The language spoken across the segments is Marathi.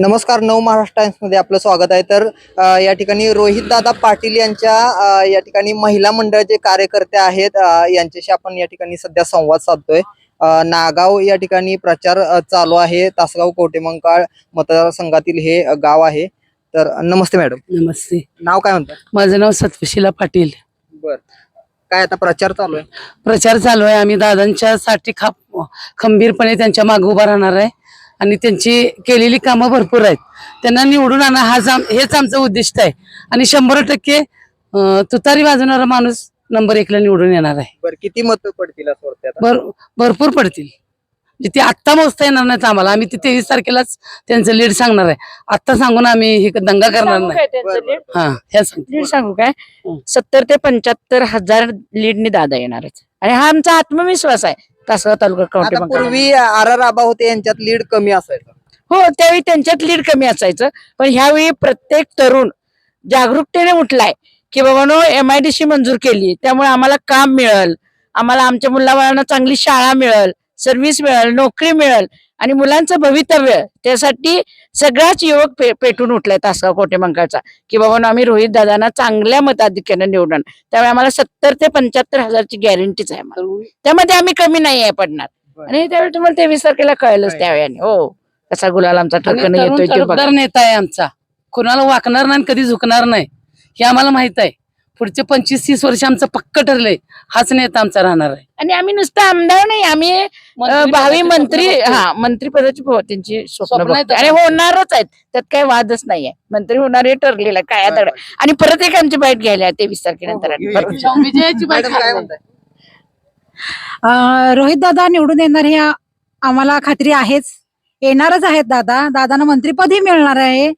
नमस्कार नऊ महाराष्ट्र टाइम्समध्ये आपलं स्वागत आहे. तर या ठिकाणी रोहित दादा पाटील यांच्या या ठिकाणी महिला मंडळाचे कार्यकर्ते आहेत यांच्याशी आपण या ठिकाणी सध्या संवाद साधतोय. नागाव या ठिकाणी प्रचार चालू आहे. तासगाव कोटेमंकाळ मतदारसंघातील हे गाव आहे. तर नमस्ते मॅडम. नमस्ते. नाव काय म्हणतात माझं नाव सत्वशीला पाटील. बर. काय आता प्रचार चालू आहे? प्रचार चालू आहे. आम्ही दादांच्या साठी खाप खंबीरपणे त्यांच्या मागे उभा राहणार आहे. आणि त्यांची केलेली कामं भरपूर आहेत. त्यांना निवडून आणा हाच आम हेच आमचं उद्दिष्ट आहे. आणि शंभर टक्के तुतारी वाजवणारा माणूस नंबर एकला निवडून येणार आहे. बर किती मत पडतील असं वाटतं आता? भर भरपूर पडतील. म्हणजे ते आत्ता मोजता येणार नाहीत आम्हाला. आम्ही ते तेवीस तारखेलाच त्यांचं लीड सांगणार आहे. आत्ता सांगून आम्ही हे दंगा करणार सांगू नाही. काय त्यांचं बरं? हा लीड सांगू काय? हं. सत्तर ते पंच्याहत्तर हजार लीडने दादा येणार आहेत आणि हा आमचा आत्मविश्वास आहे. तासगाव तालुका आता. पूर्वी आर आर आबा होते यांच्यात लीड कमी असायचं. हो त्यावेळी त्यांच्यात लीड कमी असायचं. पण ह्यावेळी प्रत्येक तरुण जागरूकतेने उठलाय की बाबानो एम आय डी सी मंजूर केली. त्यामुळे आम्हाला काम मिळेल. आम्हाला आमच्या मुलाबाळांना चांगली शाळा मिळेल. सर्व्हिस मिळेल नोकरी मिळेल आणि मुलांचं भवितव्य त्यासाठी सगळाच युवक पे- पेटून उठलाय तासगाव कोटेमंकाळचा की बाबानो आम्ही रोहित दादांना चांगल्या मताधिक्यानं निवडून त्यामुळे आम्हाला सत्तर ते पंच्याहत्तर हजारची गॅरंटीच आहे. त्यामध्ये आम्ही कमी नाही आहे पडणार. आणि त्यावेळी तुम्हाला तेवीस तारखेला कळलंच त्यावेळी हो. कसा गुलाल आमचा ठरकन येतोय नेता आहे आमचा. कुणाला वाकणार नाही आणि कधी झुकणार नाही हे आम्हाला माहीत आहे. पुढचे पंचवीस तीस वर्ष आमचं पक्क ठरलंय. हाच नेता आमचा राहणार आहे. आणि आम्ही नुसतं आमदार नाही आम्ही भावी मंत्री हा मंत्रीपदाची त्यांची स्वप्न. आणि होणारच आहेत त्यात काही वादच नाहीये. मंत्री होणार हे ठरलेलं आहे, काय आता आणि परत एक आमची बाईट घ्यायला तेवीस तारखेनंतर. हो, हो, परत. विजयाची बाईट रोहित दादा निवडून येणार हे आम्हाला खात्री आहेच. येणारच आहेत दादा. दादांना मंत्रीपदही मिळणार आहे.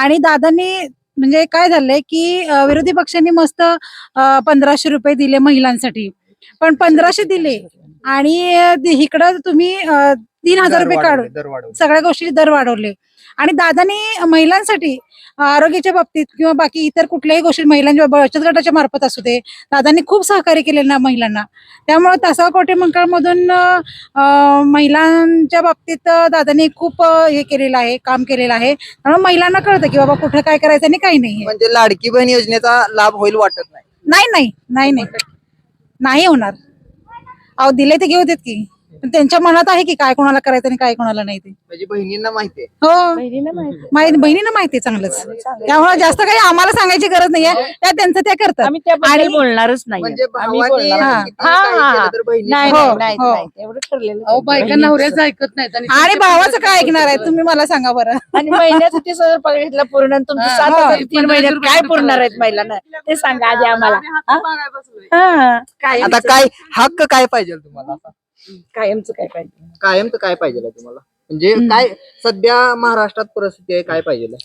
आणि दादांनी म्हणजे काय झालंय की विरोधी पक्षांनी मस्त पंधराशे रुपये दिले महिलांसाठी. पण पंधराशे दिले. आणि इकडं तुम्ही तीन हजार रुपये काढून. सगळ्या गोष्टी दर वाढवले. आणि दादानी महिलांसाठी आरोग्याच्या बाबतीत किंवा बाकी इतर कुठल्याही गोष्टी महिलांच्या बचत गटाच्या मार्फत असू दे दादांनी खूप सहकार्य केलेलं ना महिलांना. त्यामुळे तासगाव कोटे मंकाळमधून महिलांच्या बाबतीत दादांनी खूप हे केलेलं आहे काम केलेलं आहे. त्यामुळे महिलांना कळतं की बाबा कुठं काय करायचं आणि काही नाही म्हणजे लाडकी बहीण योजनेचा लाभ होईल वाटत नाही. नाही नाही नाही नाही. नाही होणार. अहो दिले ते घेऊ देत की. पण त्यांच्या मनात आहे की काय कोणाला करायचं आणि काय कोणाला नाही ते म्हणजे बहिणींना माहिती आहे हो बहिणीला माहिती. माहिती बहिणीनं माहिती आहे चांगलंच त्यामुळे जास्त काही आम्हाला सांगायची गरज नाहीये त्या त्यांचं त्या करतात त्याबद्दल आणि- बोलणारच नाही म्हणजे आम्ही भावानी बोलणार हा. नाही. किती हा, काही हा, केलं. तर बहिणी नाही हो, नाही, नाही हो. नाही. एवढं ठरलेलं अहो बायका बहिणीचं. नवऱ्याचं ऐकत नाहीत आणि भावाचं काय ऐकणार आहे तुम्ही मला सांगा बरं आणि महिन्याचं तीस हजार पगार घेतला पूर्ण आणि तुमचं हा, सात हा. हजार तीन महिन्यात काय पुरणार आहेत महिलांना ते सांगा आधी आम्हाला हा? काय आता काय हक्क काय पाहिजे तुम्हाला? कायमचं काय पाहिजे? कायमच काय पाहिजे तुम्हाला? म्हणजे काय सध्या महाराष्ट्रात परिस्थिती आहे काय पाहिजे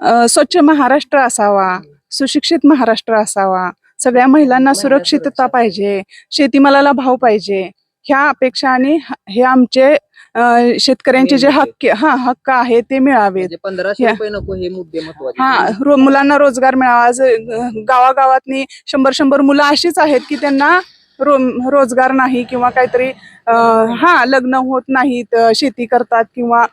अ, स्वच्छ महाराष्ट्र असावा सुशिक्षित महाराष्ट्र असावा सगळ्या महिलांना सुरक्षितता पाहिजे शेतीमालाला भाव पाहिजे ह्या अपेक्षा आणि ह- हे आमचे अ, शेतकऱ्यांचे जे हक्क हा हक्क आहे ते मिळावेत. म्हणजे पंधराशे या. रुपये नको हे मुद्दे महत्त्वाचे. हा रो, मुलांना रोजगार मिळावा आज अ, गावागावातनी शंभर शंभर मुलं अशीच आहेत की त्यांना रो रोजगार नाही किंवा काहीतरी हा लग्न होत नाहीत शेती करतात किंवा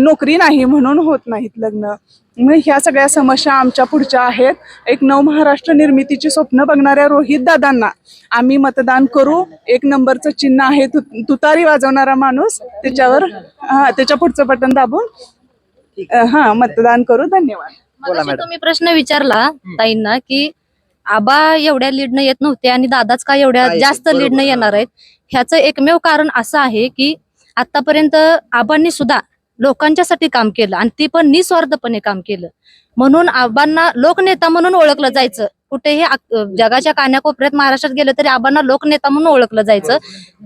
नोकरी नाही म्हणून होत नाहीत लग्न. मग ह्या सगळ्या समस्या आमच्या पुढच्या आहेत. एक नव महाराष्ट्र निर्मितीची स्वप्न बघणाऱ्या रोहित दादांना आम्ही मतदान करू. एक नंबरचं चिन्ह आहे तु, तुतारी वाजवणारा माणूस. त्याच्यावर हा त्याच्या पुढचं बटन दाबून हा मतदान करू. धन्यवाद. बोला मगाशी मॅडम. तुम्ही प्रश्न विचारला ताईंना की आबा एवढ्या लीडनं येत नव्हते आणि दादाच का एवढ्या जास्त. लीडनं येणार आहेत? ह्याचं एकमेव कारण असं आहे की आतापर्यंत आबांनी सुद्धा लोकांच्यासाठी काम केलं आणि ती पण निस्वार्थपणे काम केलं. म्हणून आबांना लोकनेता म्हणून ओळखलं जायचं. कुठेही जगाच्या कान्याकोपऱ्यात महाराष्ट्रात गेलं तरी आबांना लोकनेता म्हणून ओळखलं जायचं.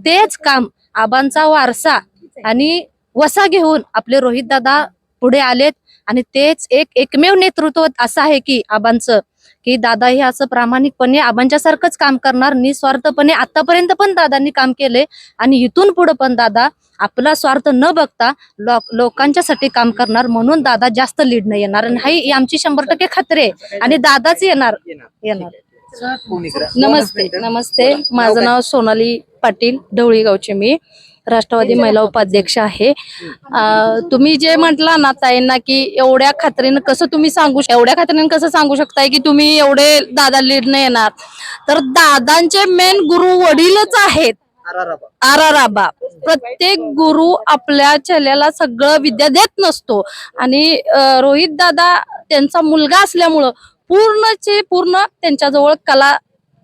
तेच काम आबांचा वारसा आणि वसा घेऊन आपले रोहित दादा पुढे आलेत आणि तेच एक एकमेव नेतृत्व असं आहे की आबांचं की दादा हे असं प्रामाणिकपणे आबांच्या सारखंच काम करणार निस्वार्थपणे आतापर्यंत पण दादांनी काम केले आणि इथून पुढे पण दादा आपला स्वार्थ न बघता लोक लोकांच्यासाठी काम करणार म्हणून दादा जास्त लीड न येणार आणि ही आमची शंभर टक्के खात्री आहे. आणि दादाच येणार. येणार. नमस्ते नमस्ते. माझं? नाव सोनाली पाटील ढवळी गावचे मी. राष्ट्रवादी महिला उपाध्यक्ष आहे. तुम्ही जे म्हटला ना ताईंना की एवढ्या खात्रीनं कसं तुम्ही सांगू एवढ्या खात्रीनं कसं सांगू शकताय की तुम्ही एवढे दादा लीड नाही येणार? तर दादांचे मेन गुरु वडीलच आहेत. आराराबा. आराराबा. प्रत्येक गुरु आपल्या चेल्याला सगळं विद्या देत नसतो. आणि रोहित दादा त्यांचा मुलगा असल्यामुळं पूर्णचे पूर्ण त्यांच्याजवळ कला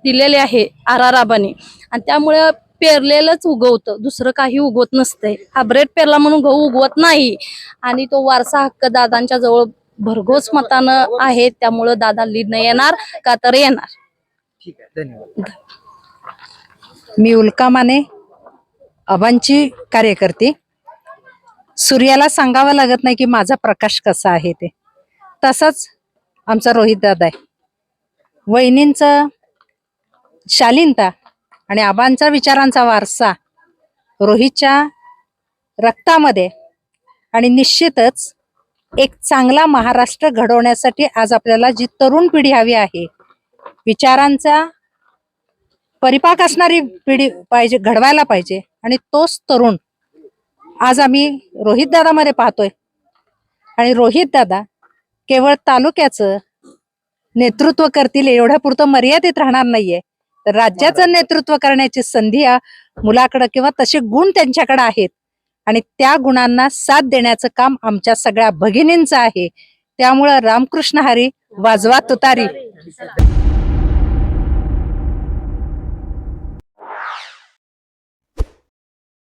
दिलेली आहे आराराबाने. आणि त्यामुळे पेरलेलंच उगवतं. दुसरं काही उगवत नसतंय. हा ब्रेड पेरला म्हणून गहू उगवत नाही. आणि तो वारसा हक्क दादांच्या जवळ भरघोस मतानं आहे. त्यामुळं दादा लीड नाही येणार का तर येणार. ठीक आहे. धन्यवाद. मी उल्का माने अबांची कार्यकर्ती. सूर्याला सांगावं लागत नाही की माझा प्रकाश कसा आहे ते. तसंच आमचा रोहित दादा आहे. वहिनींचं शालीनता. आणि आबांचा विचारांचा वारसा रोहितच्या रक्तामध्ये. आणि निश्चितच एक चांगला महाराष्ट्र घडवण्यासाठी आज आपल्याला जी तरुण पिढी हवी आहे विचारांचा परिपाक असणारी पिढी पाहिजे घडवायला पाहिजे. आणि तोच तरुण आज आम्ही रोहित दादामध्ये पाहतोय. आणि रोहित दादा केवळ तालुक्याचं नेतृत्व करतील एवढ्या पुरतं मर्यादित राहणार नाहीये. तर राज्याचं नेतृत्व करण्याची संधी या मुलाकडं किंवा तसे गुण त्यांच्याकडे आहेत. आणि त्या गुणांना साथ देण्याचं काम आमच्या सगळ्या भगिनींचं आहे. त्यामुळं रामकृष्ण हरी वाजवा तुतारी.